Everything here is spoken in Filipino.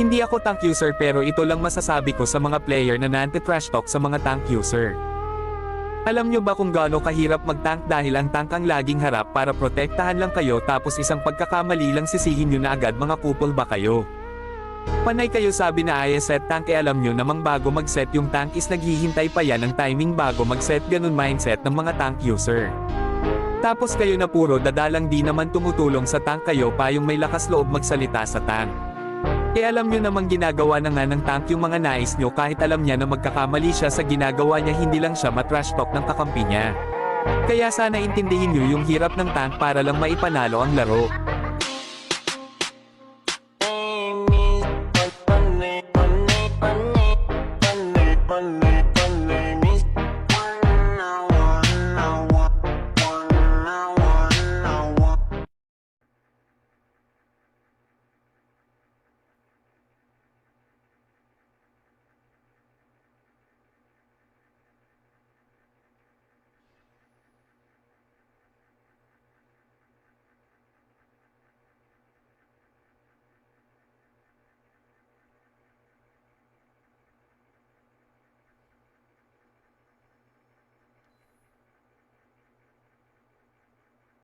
Hindi ako tank user pero ito lang masasabi ko sa mga player na nanti-trash talk sa mga tank user. Alam nyo ba kung gaano kahirap mag-tank dahil ang tank ang laging harap para protektahan lang kayo tapos isang pagkakamali lang sisihin nyo na agad mga kupol ba kayo? Panay kayo sabi na ay set tank eh alam nyo namang bago mag-set yung tank is naghihintay pa yan ng timing bago mag-set ganun mindset ng mga tank user. Tapos kayo na puro dadalang di naman tumutulong sa tank kayo pa yung may lakas loob magsalita sa tank. E alam nyo namang ginagawa na nga ng tank yung mga nais nyo kahit alam niya na magkakamali siya sa ginagawa niya hindi lang siya matrash talk ng kakampi niya. Kaya sana intindihin nyo yung hirap ng tank para lang maipanalo ang laro. Money, money, money, money, money.